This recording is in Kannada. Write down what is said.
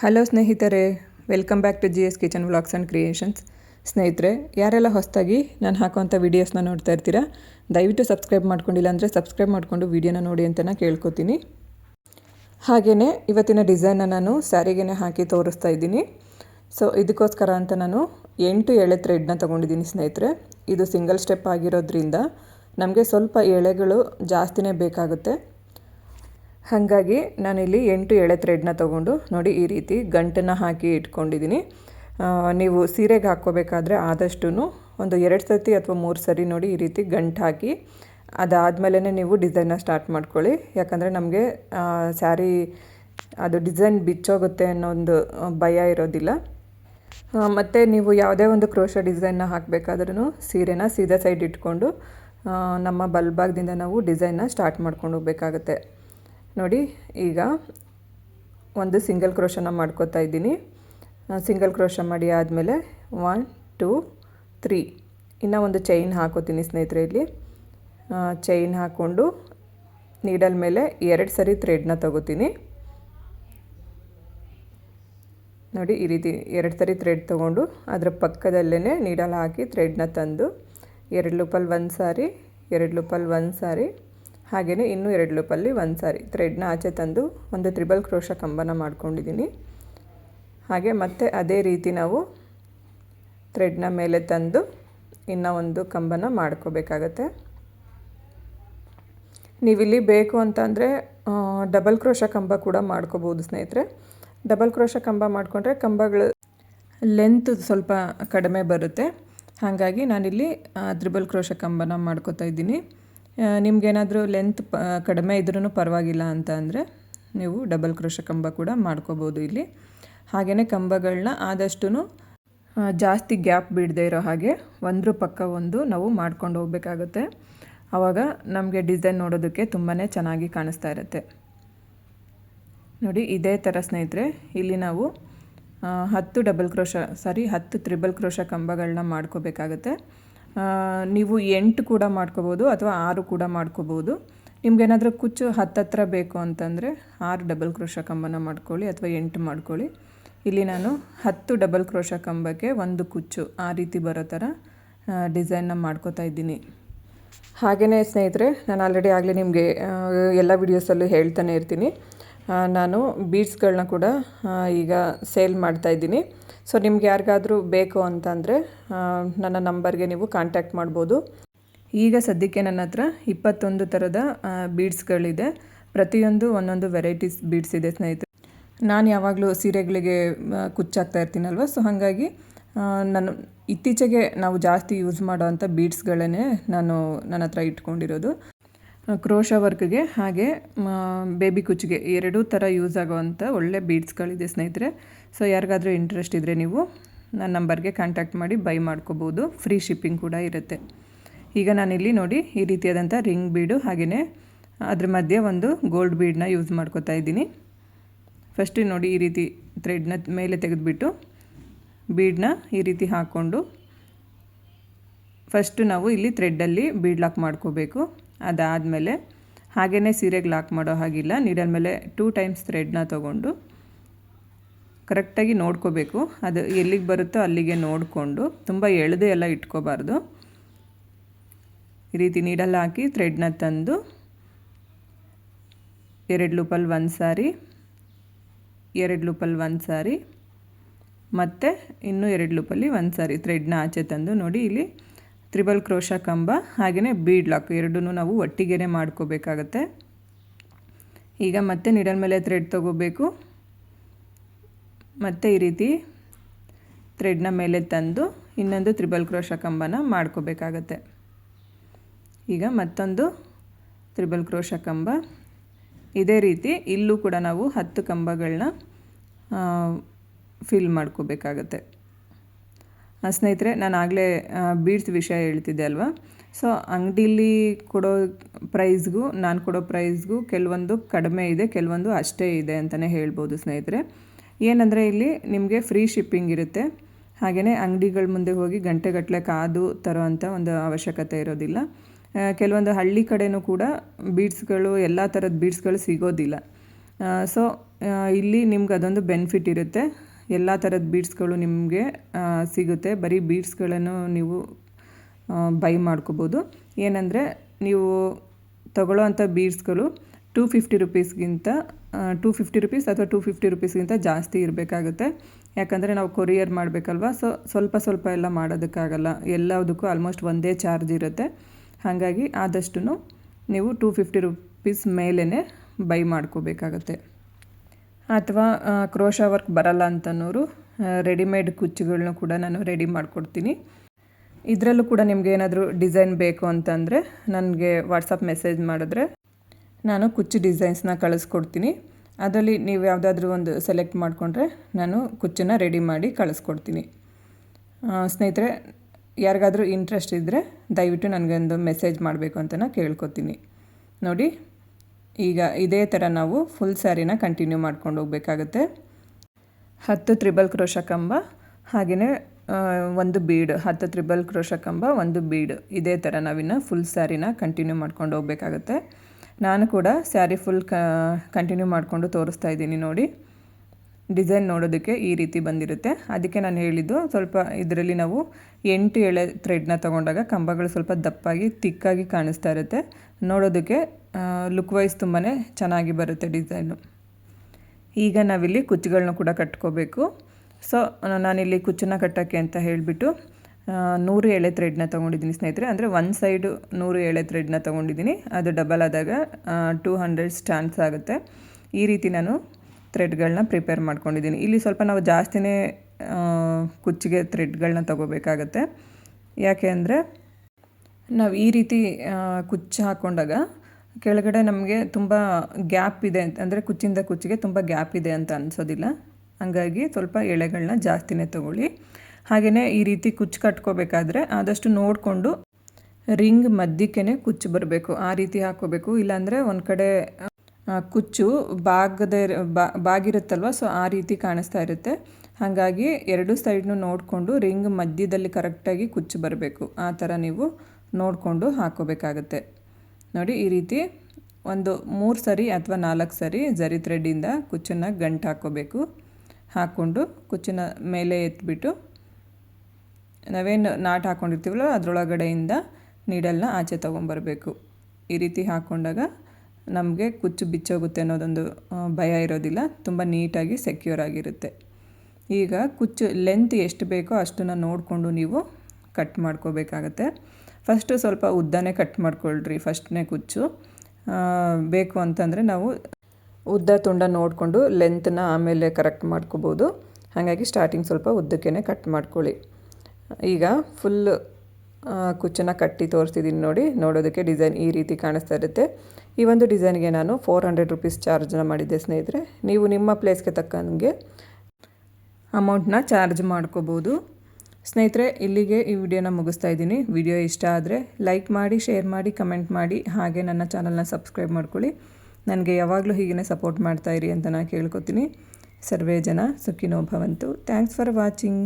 ಹಲೋ ಸ್ನೇಹಿತರೆ, welcome back to G S kitchen vlogs and creations. ಸ್ನೇಹಿತರೆ, ಯಾರೆಲ್ಲ ಹೊಸದಾಗಿ ನಾನು ಹಾಕುವಂಥ ವೀಡಿಯೋಸ್ನ ನೋಡ್ತಾ ಇರ್ತೀರಾ, ದಯವಿಟ್ಟು ಸಬ್ಸ್ಕ್ರೈಬ್ ಮಾಡ್ಕೊಂಡಿಲ್ಲ ಅಂದರೆ ಸಬ್ಸ್ಕ್ರೈಬ್ ಮಾಡಿಕೊಂಡು ವೀಡಿಯೋನ ನೋಡಿ ಅಂತ ಕೇಳ್ಕೊತೀನಿ. ಹಾಗೆಯೇ ಇವತ್ತಿನ ಡಿಸೈನ್ನ ನಾನು ಸ್ಯಾರಿಗೆನೆ ಹಾಕಿ ತೋರಿಸ್ತಾ ಇದ್ದೀನಿ. ಸೊ, ಇದಕ್ಕೋಸ್ಕರ ಅಂತ ನಾನು ಎಂಟು ಎಳೆ ಥ್ರೆಡ್ನ ತೊಗೊಂಡಿದ್ದೀನಿ ಸ್ನೇಹಿತರೆ. ಇದು ಸಿಂಗಲ್ ಸ್ಟೆಪ್ ಆಗಿರೋದ್ರಿಂದ ನಮಗೆ ಸ್ವಲ್ಪ ಎಳೆಗಳು ಜಾಸ್ತಿನೇ ಬೇಕಾಗುತ್ತೆ. ಹಾಗಾಗಿ ನಾನಿಲ್ಲಿ ಎಂಟು ಎಳೆ ಥ್ರೆಡ್ನ ತೊಗೊಂಡು ನೋಡಿ ಈ ರೀತಿ ಗಂಟನ್ನು ಹಾಕಿ ಇಟ್ಕೊಂಡಿದ್ದೀನಿ. ನೀವು ಸೀರೆಗೆ ಹಾಕ್ಕೋಬೇಕಾದ್ರೆ ಆದಷ್ಟು ಒಂದು ಎರಡು ಸರ್ತಿ ಅಥವಾ ಮೂರು ಸರಿ ನೋಡಿ ಈ ರೀತಿ ಗಂಟು ಹಾಕಿ ಅದಾದಮೇಲೆ ನೀವು ಡಿಸೈನ್ನ ಸ್ಟಾರ್ಟ್ ಮಾಡ್ಕೊಳ್ಳಿ. ಯಾಕಂದರೆ ನಮಗೆ ಸ್ಯಾರಿ ಅದು ಡಿಸೈನ್ ಬಿಚ್ಚೋಗುತ್ತೆ ಅನ್ನೋ ಒಂದು ಭಯ ಇರೋದಿಲ್ಲ. ಮತ್ತು ನೀವು ಯಾವುದೇ ಒಂದು ಕ್ರೋಶ ಡಿಸೈನ್ನ ಹಾಕಬೇಕಾದ್ರೂ ಸೀರೆನ ಸೀದಾ ಸೈಡ್ ಇಟ್ಕೊಂಡು ನಮ್ಮ ಬಲ್ಭಾಗದಿಂದ ನಾವು ಡಿಸೈನ್ನ ಸ್ಟಾರ್ಟ್ ಮಾಡ್ಕೊಂಡು ಹೋಗ್ಬೇಕಾಗತ್ತೆ. ನೋಡಿ, ಈಗ ಒಂದು ಸಿಂಗಲ್ ಕ್ರೋಶನ ಮಾಡ್ಕೋತಾ ಇದ್ದೀನಿ. ಸಿಂಗಲ್ ಕ್ರೋಶ ಮಾಡಿ ಆದಮೇಲೆ ಒನ್ ಟೂ ತ್ರೀ ಇನ್ನೂ ಒಂದು ಚೈನ್ ಹಾಕೋತೀನಿ ಸ್ನೇಹಿತರೆ ಇಲ್ಲಿ. ಚೈನ್ ಹಾಕ್ಕೊಂಡು ನೀಡಲ್ ಮೇಲೆ ಎರಡು ಸರಿ ಥ್ರೆಡ್ನ ತಗೋತೀನಿ. ನೋಡಿ, ಈ ರೀತಿ ಎರಡು ಸರಿ ಥ್ರೆಡ್ ತೊಗೊಂಡು ಅದರ ಪಕ್ಕದಲ್ಲೇ ನೀಡಲ್ ಹಾಕಿ ಥ್ರೆಡ್ನ ತಂದು, ಎರಡು ಲೂಪಲ್ಲಿ ಒಂದು ಸಾರಿ ಎರಡು ಲೂಪಲ್ಲಿ ಒಂದು ಸಾರಿ ಹಾಗೆಯೇ ಇನ್ನೂ ಎರಡು ಲೂಪಲ್ಲಿ ಒಂದು ಸಾರಿ ಥ್ರೆಡ್ನ ಆಚೆ ತಂದು ಒಂದು ತ್ರಿಬಲ್ ಕ್ರೋಶ ಕಂಬನ ಮಾಡ್ಕೊಂಡಿದ್ದೀನಿ. ಹಾಗೆ ಮತ್ತೆ ಅದೇ ರೀತಿ ನಾವು ಥ್ರೆಡ್ನ ಮೇಲೆ ತಂದು ಇನ್ನೂ ಒಂದು ಕಂಬನ ಮಾಡ್ಕೋಬೇಕಾಗತ್ತೆ. ನೀವಿಲ್ಲಿ ಬೇಕು ಅಂತಂದರೆ ಡಬಲ್ ಕ್ರೋಶ ಕಂಬ ಕೂಡ ಮಾಡ್ಕೋಬೋದು ಸ್ನೇಹಿತರೆ. ಡಬಲ್ ಕ್ರೋಶ ಕಂಬ ಮಾಡಿಕೊಂಡ್ರೆ ಕಂಬಗಳು ಲೆಂತ್ ಸ್ವಲ್ಪ ಕಡಿಮೆ ಬರುತ್ತೆ. ಹಾಗಾಗಿ ನಾನಿಲ್ಲಿ ತ್ರಿಬಲ್ ಕ್ರೋಶ ಕಂಬನ ಮಾಡ್ಕೋತಾ ಇದ್ದೀನಿ. ನಿಮಗೇನಾದರೂ ಲೆಂತ್ ಪ ಕಡಿಮೆ ಇದ್ರೂ ಪರವಾಗಿಲ್ಲ ಅಂತ ಅಂದರೆ ನೀವು ಡಬಲ್ ಕ್ರೋಶ ಕಂಬ ಕೂಡ ಮಾಡ್ಕೋಬೋದು ಇಲ್ಲಿ. ಹಾಗೆಯೇ ಕಂಬಗಳನ್ನ ಆದಷ್ಟು ಜಾಸ್ತಿ ಗ್ಯಾಪ್ ಬಿಡದೆ ಇರೋ ಹಾಗೆ ಒಂದರ ಪಕ್ಕ ಒಂದು ನಾವು ಮಾಡ್ಕೊಂಡು ಹೋಗಬೇಕಾಗುತ್ತೆ. ಆವಾಗ ನಮಗೆ ಡಿಸೈನ್ ನೋಡೋದಕ್ಕೆ ತುಂಬಾ ಚೆನ್ನಾಗಿ ಕಾಣಿಸ್ತಾ ಇರುತ್ತೆ. ನೋಡಿ, ಇದೇ ಥರ ಸ್ನೇಹಿತರೆ, ಇಲ್ಲಿ ನಾವು ಹತ್ತು ಡಬಲ್ ಕ್ರೋಶ ಸಾರಿ ಹತ್ತು ತ್ರಿಬಲ್ ಕ್ರೋಶ ಕಂಬಗಳನ್ನ ಮಾಡ್ಕೋಬೇಕಾಗತ್ತೆ. ನೀವು ಎಂಟು ಕೂಡ ಮಾಡ್ಕೋಬೋದು ಅಥವಾ ಆರು ಕೂಡ ಮಾಡ್ಕೋಬೋದು. ನಿಮ್ಗೇನಾದರೂ ಕುಚ್ಚು ಹತ್ತತ್ರ ಬೇಕು ಅಂತಂದರೆ ಆರು ಡಬಲ್ ಕ್ರೋಶ ಕಂಬನ ಮಾಡ್ಕೊಳ್ಳಿ ಅಥವಾ ಎಂಟು ಮಾಡ್ಕೊಳ್ಳಿ. ಇಲ್ಲಿ ನಾನು ಹತ್ತು ಡಬಲ್ ಕ್ರೋಶ ಕಂಬಕ್ಕೆ ಒಂದು ಕುಚ್ಚು ಆ ರೀತಿ ಬರೋ ಥರ ಡಿಸೈನ್ನ ಮಾಡ್ಕೋತಾ ಇದ್ದೀನಿ. ಹಾಗೆಯೇ ಸ್ನೇಹಿತರೆ, ನಾನು ಆಲ್ರೆಡಿ ಆಗಲೇ ನಿಮಗೆ ಎಲ್ಲ ವಿಡಿಯೋಸಲ್ಲೂ ಹೇಳ್ತಾನೆ ಇರ್ತೀನಿ. ನಾನು ಬೀಡ್ಸ್ಗಳನ್ನ ಕೂಡ ಈಗ ಸೇಲ್ ಮಾಡ್ತಾಯಿದ್ದೀನಿ ಸೊ ನಿಮ್ಗೆ ಯಾರಿಗಾದರೂ ಬೇಕು ಅಂತಂದರೆ ನನ್ನ ನಂಬರ್ಗೆ ನೀವು ಕಾಂಟ್ಯಾಕ್ಟ್ ಮಾಡ್ಬೋದು. ಈಗ ಸದ್ಯಕ್ಕೆ ನನ್ನ ಹತ್ರ ಇಪ್ಪತ್ತೊಂದು ಥರದ ಬೀಡ್ಸ್ಗಳಿದೆ ಪ್ರತಿಯೊಂದು ಒಂದೊಂದು ವೆರೈಟೀಸ್ ಬೀಡ್ಸ್ ಇದೆ, ಸ್ನೇಹಿತರೆ. ನಾನು ಯಾವಾಗಲೂ ಸೀರೆಗಳಿಗೆ ಕುಚ್ಚಾಗ್ತಾ ಇರ್ತೀನಲ್ವ? ಸೊ ಹಾಗಾಗಿ ನಾನು ಇತ್ತೀಚೆಗೆ ನಾವು ಜಾಸ್ತಿ ಯೂಸ್ ಮಾಡೋವಂಥ ಬೀಡ್ಸ್ಗಳನ್ನೇ ನಾನು ನನ್ನ ಹತ್ರ ಇಟ್ಕೊಂಡಿರೋದು. ಕ್ರೋಶ ವರ್ಕ್ಗೆ ಹಾಗೆ ಬೇಬಿ ಕುಚ್ಚಿಗೆ ಎರಡೂ ಥರ ಯೂಸ್ ಆಗೋವಂಥ ಒಳ್ಳೆ ಬೀಡ್ಸ್ಗಳಿದೆ ಸ್ನೇಹಿತರೆ. ಸೊ ಯಾರಿಗಾದರೂ ಇಂಟ್ರೆಸ್ಟ್ ಇದ್ದರೆ ನೀವು ನನ್ನ ನಂಬರ್ಗೆ ಕಾಂಟ್ಯಾಕ್ಟ್ ಮಾಡಿ ಬೈ ಮಾಡ್ಕೋಬೋದು. ಫ್ರೀ ಶಿಪ್ಪಿಂಗ್ ಕೂಡ ಇರುತ್ತೆ. ಈಗ ನಾನಿಲ್ಲಿ ನೋಡಿ ಈ ರೀತಿಯಾದಂಥ ರಿಂಗ್ ಬೀಡು ಹಾಗೆಯೇ ಅದ್ರ ಮಧ್ಯೆ ಒಂದು ಗೋಲ್ಡ್ ಬೀಡನ್ನ ಯೂಸ್ ಮಾಡ್ಕೋತಾ ಇದ್ದೀನಿ. ಫಸ್ಟ್ ನೋಡಿ ಈ ರೀತಿ ಥ್ರೆಡ್ನ ಮೇಲೆ ತೆಗೆದುಬಿಟ್ಟು ಬೀಡನ್ನ ಈ ರೀತಿ ಹಾಕ್ಕೊಂಡು ಫಸ್ಟು ನಾವು ಇಲ್ಲಿ ಥ್ರೆಡ್ಡಲ್ಲಿ ಬೀಡ್ ಲಾಕ್ ಮಾಡ್ಕೋಬೇಕು. ಅದಾದಮೇಲೆ ಹಾಗೆಯೇ ಸೀರೆಗೆ ಲಾಕ್ ಮಾಡೋ ಹಾಗಿಲ್ಲ. ನೀಡಲ್ ಮೇಲೆ ಟೂ ಟೈಮ್ಸ್ ಥ್ರೆಡ್ನ ತೊಗೊಂಡು ಕರೆಕ್ಟಾಗಿ ನೋಡ್ಕೋಬೇಕು. ಅದು ಎಲ್ಲಿಗೆ ಬರುತ್ತೋ ಅಲ್ಲಿಗೆ ನೋಡಿಕೊಂಡು ತುಂಬ ಎಳೆದು ಎಲ್ಲ ಇಟ್ಕೋಬಾರ್ದು. ಈ ರೀತಿ ನೀಡಲ್ ಹಾಕಿ ಥ್ರೆಡ್ನ ತಂದು ಎರಡು ಲೂಪಲ್ಲಿ ಒಂದು ಸಾರಿ, ಎರಡು ಲೂಪಲ್ಲಿ ಒಂದು ಸಾರಿ, ಮತ್ತು ಇನ್ನೂ ಎರಡು ಲೂಪಲ್ಲಿ ಒಂದು ಸಾರಿ ಥ್ರೆಡ್ನ ಆಚೆ ತಂದು ನೋಡಿ ಇಲ್ಲಿ ತ್ರಿಬಲ್ ಕ್ರೋಶ ಕಂಬ ಹಾಗೆಯೇ ಬೀಡ್ ಲಾಕ್ ಎರಡೂ ನಾವು ಒಟ್ಟಿಗೆ ಮಾಡ್ಕೋಬೇಕಾಗತ್ತೆ. ಈಗ ಮತ್ತೆ ನಿಡಲ್ ಮೇಲೆ ಥ್ರೆಡ್ ತಗೋಬೇಕು. ಮತ್ತು ಈ ರೀತಿ ಥ್ರೆಡ್ನ ಮೇಲೆ ತಂದು ಇನ್ನೊಂದು ತ್ರಿಬಲ್ ಕ್ರೋಶ ಕಂಬನ ಮಾಡ್ಕೋಬೇಕಾಗತ್ತೆ. ಈಗ ಮತ್ತೊಂದು ತ್ರಿಬಲ್ ಕ್ರೋಶ ಕಂಬ. ಇದೇ ರೀತಿ ಇಲ್ಲೂ ಕೂಡ ನಾವು ಹತ್ತು ಕಂಬಗಳನ್ನ ಫಿಲ್ ಮಾಡ್ಕೋಬೇಕಾಗತ್ತೆ. ಸ್ನೇಹಿತರೆ, ನಾನು ಆಗಲೇ ಬೀಡ್ಸ್ ವಿಷಯ ಹೇಳ್ತಿದ್ದೆ ಅಲ್ವಾ? ಸೊ ಅಂಗಡೀಲಿ ಕೊಡೋ ಪ್ರೈಸ್ಗೂ ನಾನು ಕೊಡೋ ಪ್ರೈಸ್ಗೂ ಕೆಲವೊಂದು ಕಡಿಮೆ ಇದೆ, ಕೆಲವೊಂದು ಅಷ್ಟೇ ಇದೆ ಅಂತಲೇ ಹೇಳ್ಬೋದು ಸ್ನೇಹಿತರೆ. ಏನಂದರೆ ಇಲ್ಲಿ ನಿಮಗೆ ಫ್ರೀ ಶಿಪ್ಪಿಂಗ್ ಇರುತ್ತೆ. ಹಾಗೆಯೇ ಅಂಗಡಿಗಳ ಮುಂದೆ ಹೋಗಿ ಗಂಟೆಗಟ್ಟಲೆ ಕಾದು ತರೋವಂಥ ಒಂದು ಅವಶ್ಯಕತೆ ಇರೋದಿಲ್ಲ. ಕೆಲವೊಂದು ಹಳ್ಳಿ ಕಡೆಯೂ ಕೂಡ ಬೀಡ್ಸ್ಗಳು, ಎಲ್ಲ ಥರದ ಬೀಡ್ಸ್ಗಳು ಸಿಗೋದಿಲ್ಲ. ಸೊ ಇಲ್ಲಿ ನಿಮ್ಗೆ ಅದೊಂದು ಬೆನಿಫಿಟ್ ಇರುತ್ತೆ. ಎಲ್ಲ ಥರದ ಬೀಡ್ಸ್ಗಳು ನಿಮಗೆ ಸಿಗುತ್ತೆ. ಬರೀ ಬೀಡ್ಸ್ಗಳನ್ನು ನೀವು ಬೈ ಮಾಡ್ಕೋಬೋದು. ಏನಂದರೆ, ನೀವು ತಗೊಳ್ಳೋ ಅಂಥ ಬೀಡ್ಸ್ಗಳು ಟೂ ಫಿಫ್ಟಿ ರುಪೀಸ್ಗಿಂತ ಟೂ ಫಿಫ್ಟಿ ರುಪೀಸ್ ಅಥವಾ ಟೂ ಫಿಫ್ಟಿ ರುಪೀಸ್ಗಿಂತ ಜಾಸ್ತಿ ಇರಬೇಕಾಗುತ್ತೆ. ಯಾಕಂದರೆ ನಾವು ಕೊರಿಯರ್ ಮಾಡಬೇಕಲ್ವ? ಸೊ, ಸ್ವಲ್ಪ ಸ್ವಲ್ಪ ಎಲ್ಲ ಮಾಡೋದಕ್ಕಾಗಲ್ಲ. ಎಲ್ಲದಕ್ಕೂ ಆಲ್ಮೋಸ್ಟ್ ಒಂದೇ ಚಾರ್ಜ್ ಇರುತ್ತೆ. ಹಾಗಾಗಿ ಆದಷ್ಟು ನೀವು ಟೂ ಫಿಫ್ಟಿ ರುಪೀಸ್ ಮೇಲೇ ಬೈ ಮಾಡ್ಕೋಬೇಕಾಗತ್ತೆ. ಅಥವಾ ಕ್ರೋಶ ವರ್ಕ್ ಬರಲ್ಲ ಅಂತನೋರು ರೆಡಿಮೇಡ್ ಕುಚ್ಚುಗಳನ್ನೂ ಕೂಡ ನಾನು ರೆಡಿ ಮಾಡಿಕೊಡ್ತೀನಿ. ಇದರಲ್ಲೂ ಕೂಡ ನಿಮಗೆ ಏನಾದರೂ ಡಿಸೈನ್ ಬೇಕು ಅಂತಂದರೆ ನನಗೆ ವಾಟ್ಸಪ್ ಮೆಸೇಜ್ ಮಾಡಿದ್ರೆ ನಾನು ಕುಚ್ಚು ಡಿಸೈನ್ಸ್ನ ಕಳಿಸ್ಕೊಡ್ತೀನಿ. ಅದರಲ್ಲಿ ನೀವು ಯಾವುದಾದ್ರೂ ಒಂದು ಸೆಲೆಕ್ಟ್ ಮಾಡಿಕೊಂಡ್ರೆ ನಾನು ಕುಚ್ಚನ್ನು ರೆಡಿ ಮಾಡಿ ಕಳಿಸ್ಕೊಡ್ತೀನಿ. ಸ್ನೇಹಿತರೆ, ಯಾರಿಗಾದರೂ ಇಂಟ್ರೆಸ್ಟ್ ಇದ್ದರೆ ದಯವಿಟ್ಟು ನನಗೊಂದು ಮೆಸೇಜ್ ಮಾಡಬೇಕು ಅಂತ ನಾನು ಕೇಳ್ಕೊತೀನಿ. ನೋಡಿ. ಈಗ ಇದೇ ಥರ ನಾವು ಫುಲ್ ಸ್ಯಾರಿನ ಕಂಟಿನ್ಯೂ ಮಾಡ್ಕೊಂಡು ಹೋಗಬೇಕಾಗುತ್ತೆ. ಹತ್ತು ತ್ರಿಬಲ್ ಕ್ರೋಶ ಕಂಬ ಹಾಗೆಯೇ ಒಂದು ಬೀಡ್ ಹತ್ತು ತ್ರಿಬಲ್ ಕ್ರೋಶ ಕಂಬ ಒಂದು ಬೀಡ್ ಇದೇ ಥರ ನಾವಿನ್ನು ಫುಲ್ ಸ್ಯಾರಿನ ಕಂಟಿನ್ಯೂ ಮಾಡ್ಕೊಂಡು ಹೋಗಬೇಕಾಗುತ್ತೆ. ನಾನು ಕೂಡ ಸ್ಯಾರಿ ಫುಲ್ ಕಂಟಿನ್ಯೂ ಮಾಡಿಕೊಂಡು ತೋರಿಸ್ತಾ ಇದ್ದೀನಿ ನೋಡಿ. ಡಿಸೈನ್ ನೋಡೋದಕ್ಕೆ ಈ ರೀತಿ ಬಂದಿರುತ್ತೆ. ಅದಕ್ಕೆ ನಾನು ಹೇಳಿದ್ದು ಸ್ವಲ್ಪ ಇದರಲ್ಲಿ ನಾವು ಎಂಟು ಎಳೆ ಥ್ರೆಡ್ನ ತೊಗೊಂಡಾಗ ಕಂಬಗಳು ಸ್ವಲ್ಪ ದಪ್ಪಾಗಿ, ತಿಕ್ಕಾಗಿ ಕಾಣಿಸ್ತಾ ಇರುತ್ತೆ. ನೋಡೋದಕ್ಕೆ ಲುಕ್ ವೈಸ್ ತುಂಬಾ ಚೆನ್ನಾಗಿ ಬರುತ್ತೆ ಡಿಸೈನು. ಈಗ ನಾವಿಲ್ಲಿ ಕುಚ್ಚುಗಳನ್ನ ಕೂಡ ಕಟ್ಕೋಬೇಕು. ಸೊ ನಾನಿಲ್ಲಿ ಕುಚ್ಚನ್ನ ಕಟ್ಟೋಕ್ಕೆ ಅಂತ ಹೇಳಿಬಿಟ್ಟು ನೂರು ಎಳೆ ಥ್ರೆಡ್ನ ತೊಗೊಂಡಿದ್ದೀನಿ ಸ್ನೇಹಿತರೆ. ಅಂದರೆ ಒನ್ ಸೈಡು ನೂರು ಎಳೆ ಥ್ರೆಡ್ನ ತೊಗೊಂಡಿದ್ದೀನಿ. ಅದು ಡಬಲ್ ಆದಾಗ ಟೂ ಹಂಡ್ರೆಡ್ ಸ್ಟ್ಯಾಂಡ್ಸ್ ಆಗುತ್ತೆ. ಈ ರೀತಿ ನಾನು ಥ್ರೆಡ್ಗಳನ್ನ ಪ್ರಿಪೇರ್ ಮಾಡ್ಕೊಂಡಿದ್ದೀನಿ. ಇಲ್ಲಿ ಸ್ವಲ್ಪ ನಾವು ಜಾಸ್ತಿನೇ ಕುಚ್ಚಿಗೆ ಥ್ರೆಡ್ಗಳನ್ನ ತಗೋಬೇಕಾಗತ್ತೆ. ಯಾಕೆ ಅಂದರೆ ನಾವು ಈ ರೀತಿ ಕುಚ್ಚು ಹಾಕ್ಕೊಂಡಾಗ ಕೆಳಗಡೆ ನಮಗೆ ತುಂಬ ಗ್ಯಾಪ್ ಇದೆ ಅಂತ, ಅಂದರೆ ಕುಚ್ಚಿಂದ ಕುಚ್ಚಿಗೆ ತುಂಬ ಗ್ಯಾಪ್ ಇದೆ ಅಂತ ಅನಿಸೋದಿಲ್ಲ. ಹಾಗಾಗಿ ಸ್ವಲ್ಪ ಎಳೆಗಳನ್ನ ಜಾಸ್ತಿನೇ ತಗೊಳ್ಳಿ. ಹಾಗೆಯೇ ಈ ರೀತಿ ಕುಚ್ಚು ಕಟ್ಕೋಬೇಕಾದ್ರೆ ಆದಷ್ಟು ನೋಡಿಕೊಂಡು ರಿಂಗ್ ಮಧ್ಯಕ್ಕೇ ಕುಚ್ಚು ಬರಬೇಕು. ಆ ರೀತಿ ಹಾಕ್ಕೋಬೇಕು. ಇಲ್ಲಾಂದರೆ ಒಂದು ಕಡೆ ಕುಚ್ಚು ಬಾಗದೆ ಬಾಗಿರುತ್ತಲ್ವ? ಸೊ ಆ ರೀತಿ ಕಾಣಿಸ್ತಾ ಇರುತ್ತೆ. ಹಾಗಾಗಿ ಎರಡು ಸೈಡ್ನು ನೋಡಿಕೊಂಡು ರಿಂಗ್ ಮಧ್ಯದಲ್ಲಿ ಕರೆಕ್ಟಾಗಿ ಕುಚ್ಚು ಬರಬೇಕು. ಆ ಥರ ನೀವು ನೋಡಿಕೊಂಡು ಹಾಕೋಬೇಕಾಗತ್ತೆ. ನೋಡಿ, ಈ ರೀತಿ ಒಂದು ಮೂರು ಸರಿ ಅಥವಾ ನಾಲ್ಕು ಸರಿ ಜರಿ ಥ್ರೆಡ್ಡಿಂದ ಕುಚ್ಚನ್ನು ಗಂಟು ಹಾಕೋಬೇಕು. ಹಾಕ್ಕೊಂಡು ಕುಚ್ಚನ್ನ ಮೇಲೆ ಎತ್ಬಿಟ್ಟು ನಾವೇನು ನಾಟ್ ಹಾಕ್ಕೊಂಡಿರ್ತೀವಲ್ಲ ಅದರೊಳಗಡೆಯಿಂದ ನೀಡಲ್ನ ಆಚೆ ತೊಗೊಂಬರ್ಬೇಕು. ಈ ರೀತಿ ಹಾಕ್ಕೊಂಡಾಗ ನಮಗೆ ಕುಚ್ಚು ಬಿಚ್ಚೋಗುತ್ತೆ ಅನ್ನೋದೊಂದು ಭಯ ಇರೋದಿಲ್ಲ. ತುಂಬ ನೀಟಾಗಿ ಸೆಕ್ಯೂರ್ ಆಗಿರುತ್ತೆ. ಈಗ ಕುಚ್ಚು ಲೆಂತ್ ಎಷ್ಟು ಬೇಕೋ ಅಷ್ಟನ್ನು ನೋಡಿಕೊಂಡು ನೀವು ಕಟ್ ಮಾಡ್ಕೋಬೇಕಾಗತ್ತೆ. ಫಸ್ಟು ಸ್ವಲ್ಪ ಉದ್ದನೇ ಕಟ್ ಮಾಡ್ಕೊಳ್ರಿ ಫಸ್ಟ್ನೇ ಕುಚ್ಚು. ಬೇಕು ಅಂತಂದರೆ ನಾವು ಉದ್ದ ತುಂಡ ನೋಡಿಕೊಂಡು ಲೆಂತನ್ನ ಆಮೇಲೆ ಕರೆಕ್ಟ್ ಮಾಡ್ಕೋಬೋದು. ಹಾಗಾಗಿ ಸ್ಟಾರ್ಟಿಂಗ್ ಸ್ವಲ್ಪ ಉದ್ದಕ್ಕೇ ಕಟ್ ಮಾಡ್ಕೊಳ್ಳಿ. ಈಗ ಫುಲ್ ಕುಚ್ಚನ್ನು ಕಟ್ಟಿ ತೋರಿಸ್ತಿದ್ದೀನಿ ನೋಡಿ. ನೋಡೋದಕ್ಕೆ ಡಿಸೈನ್ ಈ ರೀತಿ ಕಾಣಿಸ್ತಾ ಇರುತ್ತೆ. ಈ ಒಂದು ಡಿಸೈನ್ಗೆ ನಾನು ಫೋರ್ ಹಂಡ್ರೆಡ್ ರುಪೀಸ್ ಚಾರ್ಜನ್ನ ಮಾಡಿದ್ದೆ ಸ್ನೇಹಿತರೆ. ನೀವು ನಿಮ್ಮ ಪ್ಲೇಸ್ಗೆ ತಕ್ಕಂಗೆ ಅಮೌಂಟ್ನ ಚಾರ್ಜ್ ಮಾಡ್ಕೋಬೋದು. ಸ್ನೇಹಿತರೆ, ಇಲ್ಲಿಗೆ ಈ ವಿಡಿಯೋನ ಮುಗಿಸ್ತಾ ಇದ್ದೀನಿ. ವಿಡಿಯೋ ಇಷ್ಟ ಆದರೆ ಲೈಕ್ ಮಾಡಿ ಶೇರ್ ಮಾಡಿ ಕಮೆಂಟ್ ಮಾಡಿ, ಹಾಗೆ ನನ್ನ ಚಾನಲ್ನ ಸಬ್ಸ್ಕ್ರೈಬ್ ಮಾಡ್ಕೊಳ್ಳಿ. ನನಗೆ ಯಾವಾಗಲೂ ಹೀಗೇ ಸಪೋರ್ಟ್ ಮಾಡ್ತಾಯಿರಿ ಅಂತ ನಾನು ಕೇಳ್ಕೊತೀನಿ. ಸರ್ವೇ ಜನ ಸುಖಿನೋ ಭವಂತು. Thanks for watching